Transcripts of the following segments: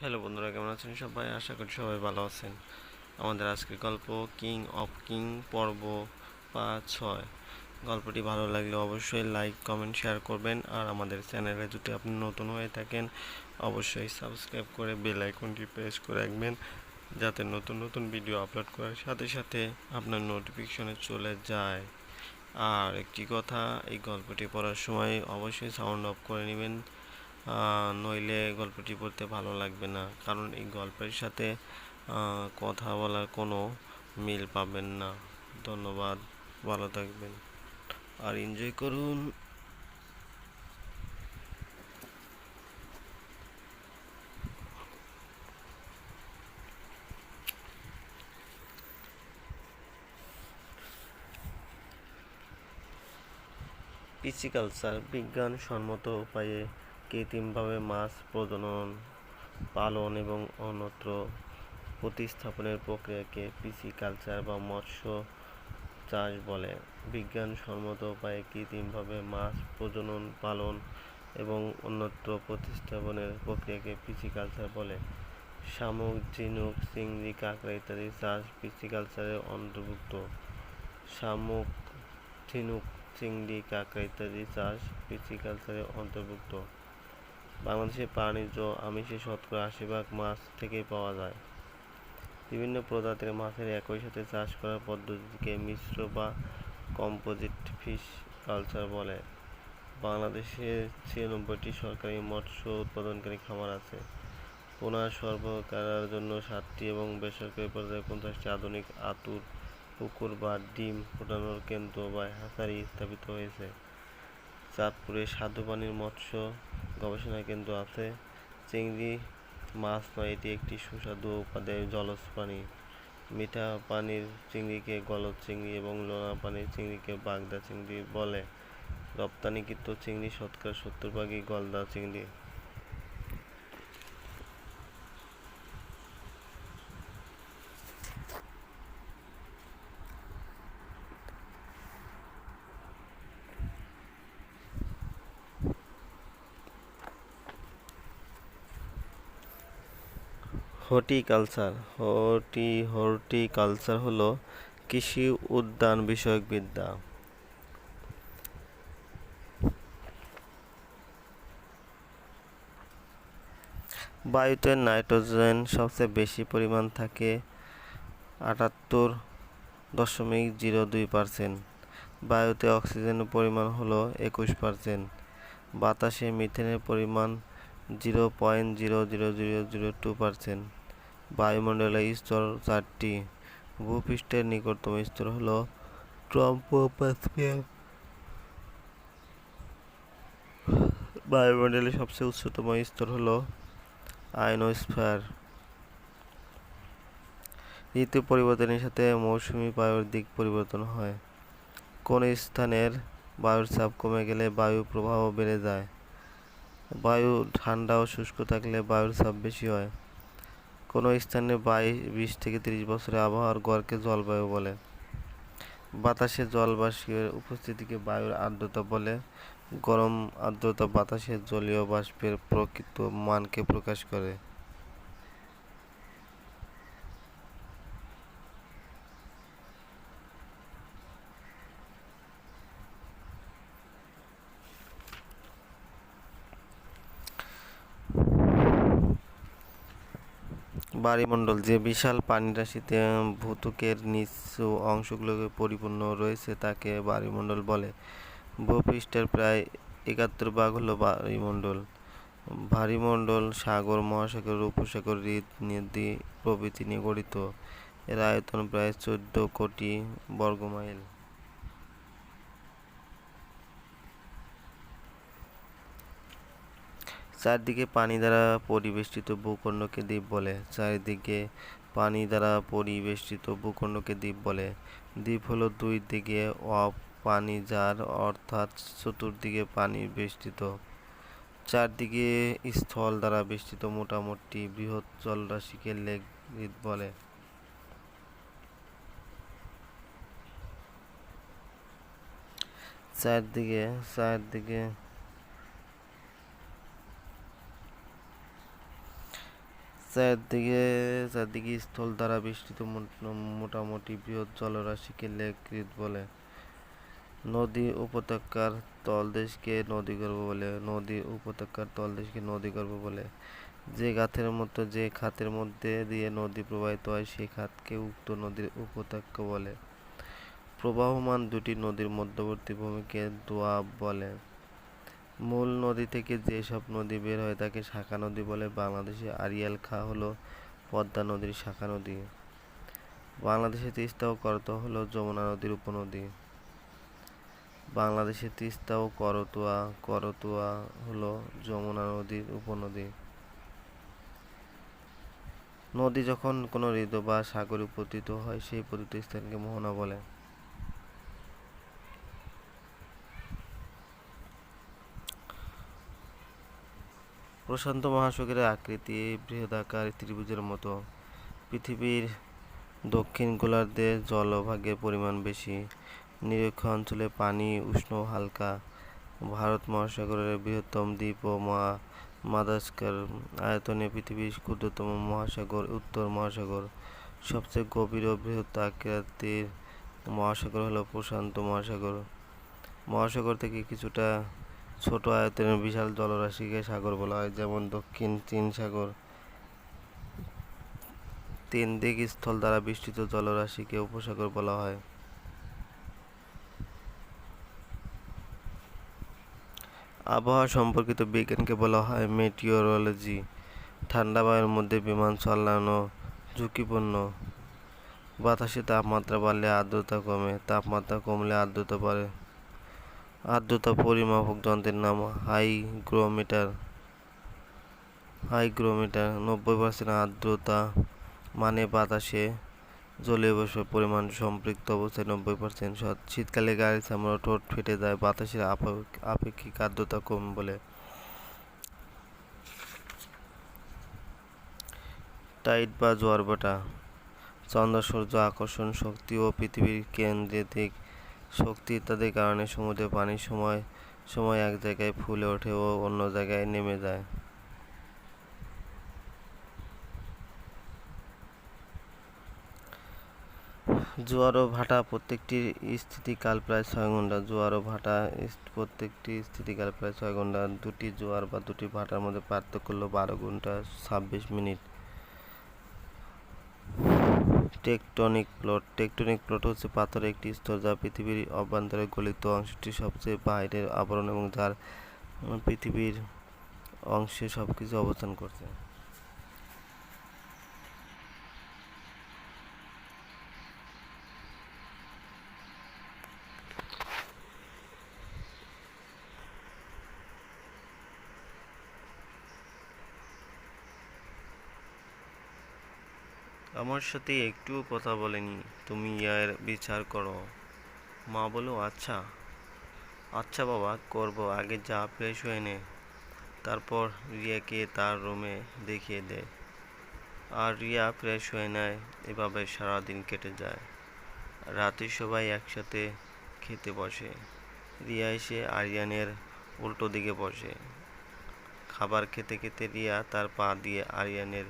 Hello বন্ধুরা, কেমন আছেন সবাই? আশা করি সবাই ভালো আছেন। আমাদের আজকের গল্প কিং অফ কিং পর্ব পাঁচ ছয়। গল্পটি ভালো লাগলে অবশ্যই লাইক কমেন্ট শেয়ার করবেন। আর আমাদের চ্যানেলে যদি আপনি নতুন হয়ে থাকেন, অবশ্যই সাবস্ক্রাইব করে বেল আইকনটি প্রেস করে রাখবেন, যাতে নতুন নতুন ভিডিও আপলোড করার সাথে সাথে আপনার নোটিফিকেশনে চলে যায়। আর একটি কথা, এই গল্পটি পড়ার সময় অবশ্যই সাউন্ড অফ করে নেবেন। নইলে গল্পটি পড়তে ভালো লাগবে না। কারণ এই গল্পের সাথে কথা বলার কোনো মিল পাবেন না। ধন্যবাদ, ভালো থাকবেন। আর এনজয় করুন। পিসিকালচার বিজ্ঞানসম্মত উপায়ে কৃত্রিমভাবে মাছ প্রজনন, পালন এবং অন্যত্র প্রতিস্থাপনের প্রক্রিয়াকে পিসিকালচার বা মৎস্য চাষ বলে। বিজ্ঞানসম্মত উপায়ে কৃত্রিমভাবে মাছ প্রজনন, পালন এবং অন্যত্র প্রতিস্থাপনের প্রক্রিয়াকে পিসিকালচার বলে। শামুক, ঝিনুক, চিংড়ি, কাঁকড়া ইত্যাদি চাষ পিসিকালচারের অন্তর্ভুক্ত। শামুক, ঝিনুক, চিংড়ি, কাঁকড়া ইত্যাদি চাষ পিসিকালচারের অন্তর্ভুক্ত। বাংলাদেশে প্রাণীজ আমিষের শতকরা আশি ভাগ মাছ থেকেই পাওয়া যায়। বিভিন্ন প্রজাতির মাছের একই সাথে চাষ করার পদ্ধতিকে মিশ্র বা কম্পোজিট ফিশ কালচার বলে। বাংলাদেশে ছিয়ানব্বইটি সরকারি মৎস্য উৎপাদনকারী খামার আছে। পোনা সরবরাহের জন্য সাতটি এবং বেসরকারি পর্যায়ে পঞ্চাশটি আধুনিক আতুর পুকুর বা ডিম ফোটানোর কেন্দ্র বা হ্যাচারি স্থাপিত হয়েছে। চাঁদপুরে স্বাদুপানির মৎস্য গবেষণা কেন্দ্র আছে। চিংড়ি মাছ নয়, এটি একটি সুস্বাদু উপাদেয় জলজ প্রাণী মিঠা পানির চিংড়িকে গলদ চিংড়ি এবং লোনা পানির চিংড়িকে বাগদা চিংড়ি বলে। রপ্তানিকৃত চিংড়ি শতকরা সত্তর ভাগই গলদা চিংড়ি। হর্টিকালচার। হর্টি, হর্টিকালচার হলো কৃষি উদ্যান বিষয়ক বিদ্যা বায়ুতে নাইট্রোজেন সবচেয়ে বেশি পরিমাণ থাকে, আটাত্তর দশমিক জিরো দুই পার্সেন্ট। বায়ুতে অক্সিজেনের পরিমাণ হলো একুশ পার্সেন্ট। বাতাসে মিথেনের পরিমাণ zero point zero zero zero zero two percent. বায়ুমণ্ডলের স্তর চারটি। ভূপৃষ্ঠের নিকটতম স্তর হলো ট্রম্পোস্ফিয়ার বায়ুমণ্ডলের সবচেয়ে উচ্চতম স্তর হলো আয়নোস্ফিয়ার ঋতু পরিবর্তনের সাথে মৌসুমী বায়ুর দিক পরিবর্তন হয়। কোন স্থানের বায়ুর চাপ কমে গেলে বায়ু প্রবাহ বেড়ে যায়। বায়ু ঠান্ডা ও শুষ্ক থাকলে বায়ুর চাপ বেশি হয়। কোনো স্থানে বিশ থেকে তিরিশ বছরের আবহাওয়ার গড়কে জলবায়ু বলে। বাতাসে জলবাষ্পের উপস্থিতিকে বায়ুর আর্দ্রতা বলে। গরম আর্দ্রতা বাতাসে জলীয় বাষ্পের প্রকৃত মানকে প্রকাশ করে। বায়ুমণ্ডল যে বিশাল পানিরাশিতে ভূত্বকের নিচু অংশগুলোকে পরিপূর্ণ রয়েছে তাকে বায়ুমণ্ডল বলে। ভূপৃষ্ঠের প্রায় একাত্তর ভাগ হলো বায়ুমণ্ডল ভারীমণ্ডল সাগর, মহাসাগর, উপসাগর হৃদ নদী প্রভৃতি নিয়ে গঠিত। এর আয়তন প্রায় চোদ্দ কোটি বর্গমাইল। চারদিকে পানি দ্বারা পরিবেষ্টিত ভূখণ্ডকে দ্বীপ বলে, চারিদিকে পানি দ্বারা পরিবেষ্টিত ভূখণ্ডকে দ্বীপ বলে। দ্বীপ হলো দুই দিকে অপানি যার অর্থাৎ চতুর্দিকে পানি বেষ্টিত। চারদিকে স্থল দ্বারা বেষ্টিত মোটামুটি বৃহৎ জলরাশিকে লেক হ্রদ বলে। চারদিকে চারদিকে চারদিকে চারদিকে স্থল দ্বারা বেষ্টিত মোট- মোটামুটি বৃহৎ জলরাশিকে লেক বলে। নদী উপত্যকার তলদেশকে নদীগর্ভ বলে, নদী উপত্যকার তলদেশকে নদীগর্ভ বলে। যে গাথের মতো, যে খাতের মধ্যে দিয়ে নদী প্রবাহিত হয় সেই খাতকে উক্ত নদীর উপত্যকা বলে। প্রবাহমান দুটি নদীর মধ্যবর্তী ভূমিকে দোয়াব বলে। মূল নদী থেকে যেসব নদী বের হয় তাকে শাখা নদী বলে। বাংলাদেশে আড়িয়াল খাঁ হলো পদ্মা নদীর শাখা নদী। বাংলাদেশে তিস্তা ও করতোয়া হলো যমুনা নদীর উপনদী। বাংলাদেশে তিস্তা ও করতোয়া করতোয়া হলো যমুনা নদীর উপনদী। নদী যখন কোনো হ্রদ বা সাগরে পতিত হয়, সেই পতিত স্থানকে মোহনা বলে। প্রশান্ত মহাসাগরের আকৃতি বৃহদাকার ত্রিভুজের মতো। পৃথিবীর দক্ষিণ গোলার্ধে জলভাগের পরিমাণ বেশি। নিরক্ষ অঞ্চলে পানি উষ্ণ হালকা। ভারত মহাসাগরের বৃহত্তম দ্বীপ ও মা মাদাগাস্কার আয়তনে পৃথিবীর ক্ষুদ্রতম মহাসাগর, উত্তর মহাসাগর। সবচেয়ে গভীর ও বৃহৎ আকৃতির মহাসাগর হলো প্রশান্ত মহাসাগর। মহাসাগর থেকে কিছুটা ছোট আয়তনের বিশাল জলরাশিকে সাগর বলা হয়, যেমন দক্ষিণ চীন সাগর। তিন দিক স্থল দ্বারা বেষ্টিত জলরাশিকে উপসাগর বলা হয়। আবহাওয়া সম্পর্কিত বিজ্ঞানকে বলা হয় মেটিওরোলজি ঠান্ডা বায়ুর মধ্যে বিমান চালানো ঝুঁকিপূর্ণ। বাতাসে তাপমাত্রা বাড়লে আর্দ্রতা কমে, তাপমাত্রা কমলে আর্দ্রতা বাড়ে। আর্দ্রতা পরিমাপক যন্ত্রের নাম হাইগ্রোমিটার। হাইগ্রোমিটার, নব্বই পার্সেন্ট আর্দ্রতা মানে বাতাসে জলীয় বাষ্পের পরিমাণ সম্পৃক্ত অবস্থায় নব্বই পার্সেন্ট শীতকালে গাড়ির চামড়া ঠোঁট ফেটে যায়, বাতাসের আপেক্ষিক আর্দ্রতা কম বলে। টাইট বা জোয়ার ভাটা চন্দ্র সূর্য আকর্ষণ শক্তি ও পৃথিবীর কেন্দ্রিক শক্তি ইত্যাদির কারণে সমুদ্রের পানি সময় সময় এক জায়গায় ফুলে ওঠে ও অন্য জায়গায় নেমে যায়। জোয়ার ও ভাটা প্রত্যেকটির স্থিতিকাল প্রায় ছয় ঘণ্টা জোয়ার ও ভাটা প্রত্যেকটি স্থিতিকাল প্রায় ছয় ঘণ্টা দুটি জোয়ার বা দুটি ভাটার মধ্যে পার্থক্য হলো বারো ঘণ্টা ছাব্বিশ minute. Tectonic plot. Tectonic plot হচ্ছে পাথরের একটি স্তর যা পৃথিবীর অভ্যন্তরে গলিত অংশটি সবচেয়ে বাইরের আবরণ এবং যার পৃথিবীর অংশে সব কিছু অবস্থান করছে। আমার সাথে একটুও কথা বলেনি। তুমি ইয়ার বিচার করো। মা বলো আচ্ছা। আচ্ছা বাবা, করব। আগে যা ফ্রেশ হয়ে নে। তারপর রিয়াকে তার রুমে দেখিয়ে দে। আর রিয়া ফ্রেশ হয়ে নেয়। এভাবে সারাদিন কেটে যায়। রাতে সবাই একসাথে খেতে বসে। রিয়া এসে আরিয়ানের উল্টো দিকে বসে। খাবার খেতে খেতে রিয়া তার পা দিয়ে আরিয়ানের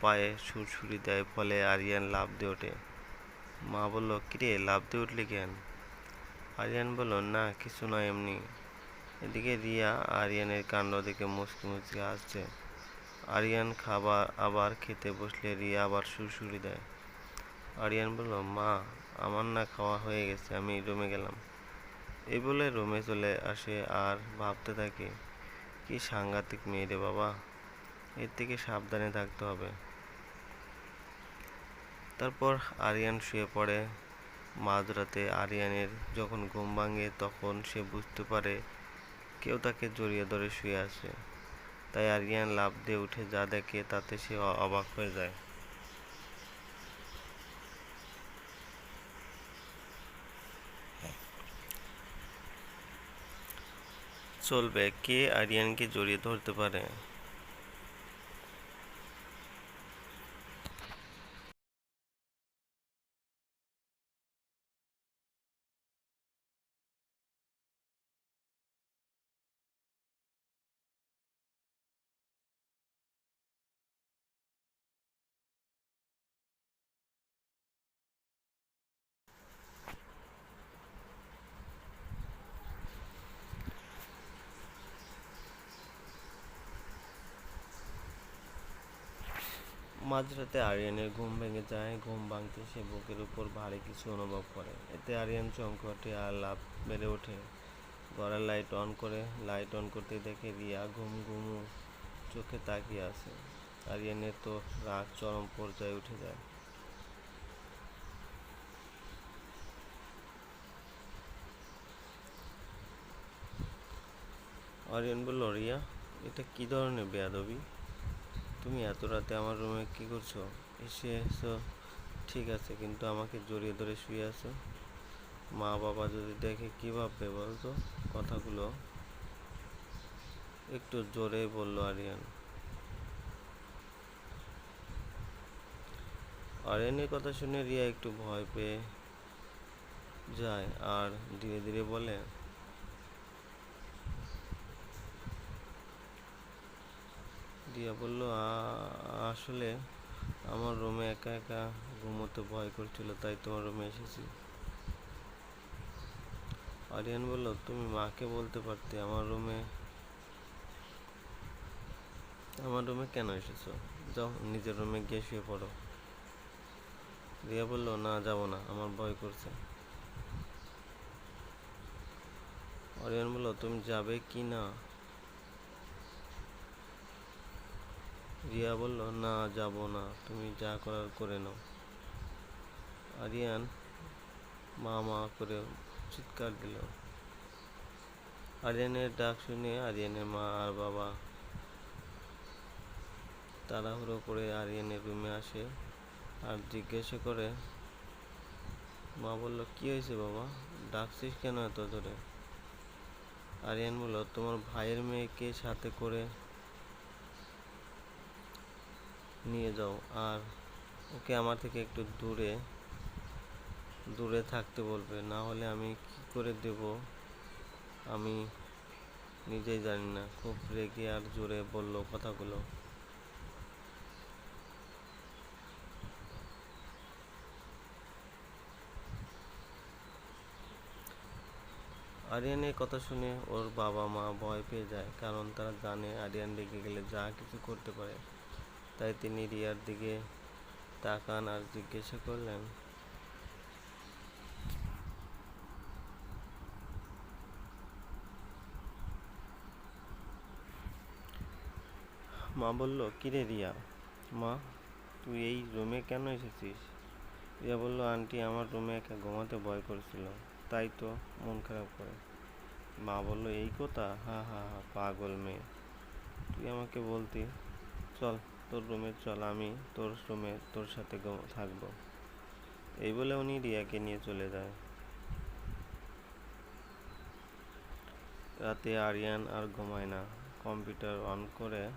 পায়ে সুরসুরি দেয়, ফলে আরিয়ান লাফ দিয়ে ওঠে। মা বলল, কিরে, লাফ দিয়ে উঠলি কেন? আরিয়ান বলল, না, কিছু নয় এমনি। এদিকে রিয়া আরিয়ানের কাণ্ড দেখে মুচকি মুচকি আসছে আরিয়ান খাবার আবার খেতে বসলে রিয়া আবার সুরসুরি দেয়। আরিয়ান বলল, মা, আমার না খাওয়া হয়ে গেছে, আমি রুমে গেলাম। এই বলে রুমে চলে আসে আর ভাবতে থাকে, কি সাংঘাতিক মেয়ে রে বাবা, এর থেকে সাবধানে থাকতে হবে। তারপর আরিয়ান শুয়ে পড়ে। মাঝরাতে আরিয়ানের যখন ঘুম ভাঙে, তখন সে বুঝতে পারে কেউ তাকে জড়িয়ে ধরে শুয়ে আছে। তাই আরিয়ান লাফ দিয়ে উঠে যা দেখে, তাতে সে অবাক হয়ে যায়। চলবে, কে আরিয়ানকে জড়িয়ে ধরতে পারে? মাঝরাতে আরিয়ানের ঘুম ভেঙে যায়, ঘুম ভাঙতে সে বুকের উপর ভারী কিছু অনুভব করে। এতে আরিয়ান চমকে আর লাভ বেড়ে ওঠে। ঘরের লাইট অন করে লাইট অন করতে দেখে রিয়া ঘুম ঘুমু চোখে তাকিয়ে আছে। আরিয়ানের তো রাগ চরম পর্যায়ে উঠে যায়। আরিয়ান বলল, রিয়া, এটা কি ধরনের বেয়াদবি? তুমি এত রাতে আমার রুমে কি করছ? এসেছ ঠিক আছে, কিন্তু আমাকে জড়িয়ে ধরে শুয়ে আছো। মা বাবা যদি দেখে কি ভাববে বলতো কথাগুলো? একটু জোরে বলল আরিয়ান। আরিয়ানের কথা শুনে রিয়া একটু ভয় পেয়ে যায়, আর ধীরে ধীরে বলে রিয়া বলল আসলে আমার রুমে একা একা ঘুমোতে ভয় করছিল, তাই তোমার রুমে এসেছি। আরিয়ান বলল, তুমি মাকে বলতে পারতে, আমার রুমে আমার রুমে কেন এসেছ? যাও, নিজের রুমে গিয়ে শুয়ে পড়ো। রিয়া বলল, না, যাব না, আমার ভয় করছে। আরিয়ান বলল, তুমি যাবে কি না? রিয়া বলল, না, যাব না। তুমি যা করার করে নাও। আরিয়ান মা মা করে চিৎকার দিল। আরিয়ানের ডাক শুনে আরিয়ানের মা আর বাবা তাড়াহুড়ো করে আরিয়ানের রুমে আসে আর জিজ্ঞাসা করে, মা বলল, কি হয়েছে বাবা? ডাকছিস কেন এত ধরে? আরিয়ান বলল, তোমার ভাইয়ের মেয়েকে সাথে করে নিয়ে যাও। আর ওকে আমার থেকে একটু দূরে দূরে থাকতে বলবে। না হলে আমি কি করে দেব? আমি নিজেই জানি না। খুব রেগে আর জোরে বলল কথাগুলো। আরিয়ানের কথা শুনে ওর বাবা মা ভয় পেয়ে যায়, কারণ তারা জানে আরিয়ান রেগে গেলে যা কিছু করতে পারে। তাই তিনি রিয়ার দিকে তাকান আর জিজ্ঞাসা করলেন, মা বলল, কিরে রিয়া? মা, তুই এই রুমে কেন এসেছিস? রিয়া বলল, আন্টি, আমার রুমে একা ঘুমাতে ভয় করছিল, তাই তো মন খারাপ করে। মা বলল, এই কথা? হা হা হা, পাগল মেয়ে। তুই আমাকে বলতি। চল। তোর রুমে চল, আমি তোর রুমে তোর সাথে থাকব। এই বলে উনি রিয়াকে নিয়ে চলে যায়। রাতে আরিয়ান আর ঘুমায় না। কম্পিউটার অন করে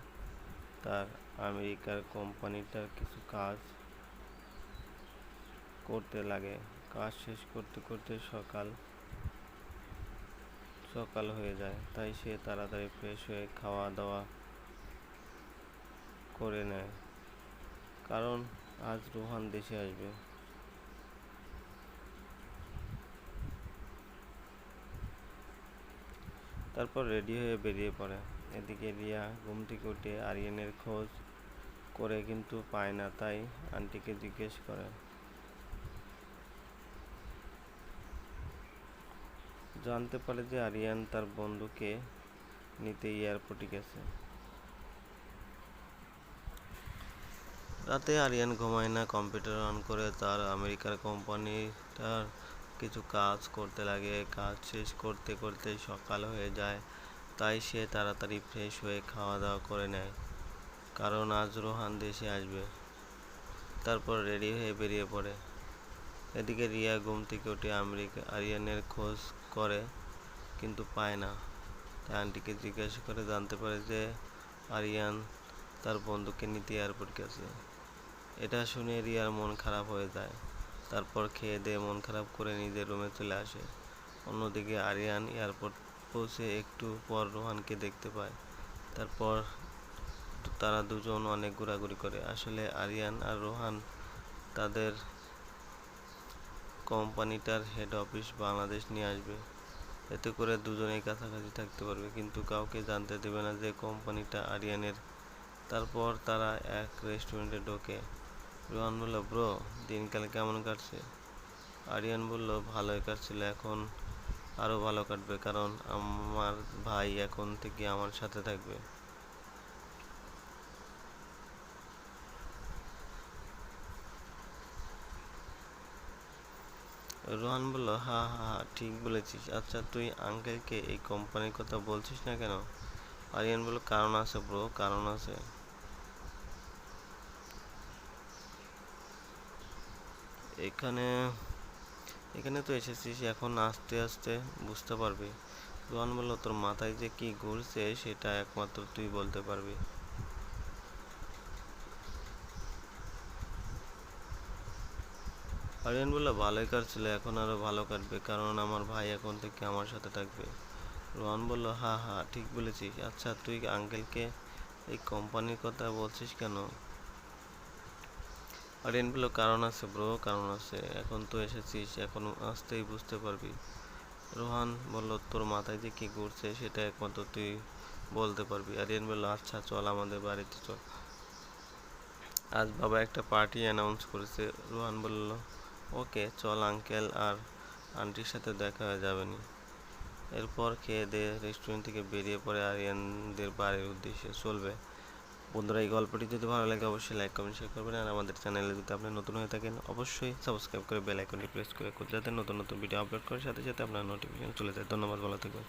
তার আমেরিকার কোম্পানিটার কিছু কাজ করতে লাগে। কাজ শেষ করতে করতে সকাল সকাল হয়ে যায়। তাই সে তাড়াতাড়ি ফ্রেশ হয়ে খাওয়া দাওয়া করে নেয়। কারণ আজ রোহান দেশে আসবে। তারপর রেডি হয়ে বেরিয়ে পড়ে। এদিকে রিয়া ঘুম থেকে আরিয়ানের খোঁজ করে কিন্তু পায় না, তাই আন্টিকে জিজ্ঞেস করে, জানতে পারে যে আরিয়ান তার বন্ধুকে নিতে এয়ারপোর্টে গেছে। রাতে আরিয়ান ঘুমায় না কম্পিউটার অন করে তার আমেরিকার কোম্পানিটার কিছু কাজ করতে লাগে। কাজ শেষ করতে করতে সকাল হয়ে যায়, তাই সে তাড়াতাড়ি ফ্রেশ হয়ে খাওয়া দাওয়া করে নেয়, কারণ আজ রোহান দেশে আসবে। তারপর রেডি হয়ে বেরিয়ে পড়ে। এদিকে রিয়া ঘুম থেকে উঠে আমেরিকা, আরিয়ানের খোঁজ করে, কিন্তু পায় না। তাই আন্টিকে জিজ্ঞাসা করে জানতে পারে যে আরিয়ান তার বন্ধুকে নিতে এয়ারপোর্ট গেছে। এটা শুনে রিয়ার মন খারাপ হয়ে যায়। তারপর খেয়ে দিয়ে মন খারাপ করে নিজের রুমে চলে আসে। অন্যদিকে আরিয়ান এয়ারপোর্ট পৌঁছে একটু পর রোহানকে দেখতে পায়। তারপর তারা দুজন অনেক ঘোরাঘুরি করে। আসলে আরিয়ান আর রোহান তাদের কোম্পানিটার হেড অফিস বাংলাদেশ নিয়ে আসবে। এতে করে দুজনেই কাছাকাছি থাকতে পারবে, কিন্তু কাউকে জানতে দেবে না যে কোম্পানিটা আরিয়ানের। তারপর তারা এক রেস্টুরেন্টে ঢোকে। রোহান বলল, ব্রো, দিনকাল কেমন কাটছে? আরিয়ান বলল, ভালোই কাটছিল, এখন আরও ভালো কাটবে, কারণ আমার ভাই এখন থেকে আমার সাথে থাকবে। রোহান বলল, হা হা হা, ঠিক বলেছিস। আচ্ছা তুই আঙ্কেলকে এই কোম্পানির কথা বলছিস না কেন? আরিয়ান বলল, কারণ আছে, ব্রো, কারণ আছে। এখানে এখানে তো এসেছিস, এখন আস্তে আস্তে বুঝতে পারবি। রোহান বলল, তোর মাথায় যে কি ঘুরছে, সেটা একমাত্র তুই বলতে পারবি। আরিয়ান বলল ভালোই কাটছিল এখন আরও ভালো কাটবে, কারণ আমার ভাই এখন থেকে আমার সাথে থাকবে। রোহান বলল, হা হা, ঠিক বলেছিস। আচ্ছা তুই আঙ্কেলকে এই কোম্পানির কথা বলছিস কেন? আরিয়ান বলল কারণ আছে ব্রো কারণ আছে। এখন তো এসেছিস, এখন আসতেই বুঝতে পারবি। রোহান বলল, তোর মাথায় যে কি ঘুরছে, সেটা একমাত্র তুই বলতে পারবি। আরিয়ান বলল আচ্ছা চল আমাদের বাড়িতে, চল। আজ বাবা একটা পার্টি অ্যানাউন্স করেছে। রোহান বলল, ওকে, চল আঙ্কেল আর আন্টির সাথে দেখা হয়ে যাবে নি এরপর খেয়ে দিয়ে রেস্টুরেন্ট থেকে বেরিয়ে পড়ে আরিয়ানদের বাড়ির উদ্দেশ্যে চলবে। বন্ধুরা, এই গল্পটি যদি ভালো লাগে অবশ্যই লাইক কমেন্ট শেয়ার করবেন। আর আমাদের চ্যানেলে যদি আপনি নতুন হয়ে থাকেন, অবশ্যই সাবস্ক্রাইব করে বেল আইকনটি প্রেস করে যাতে নতুন নতুন ভিডিও আপলোড করার সাথে সাথে আপনার নোটিফিকেশন চলে যায়। ধন্যবাদ, ভালো থাকবেন।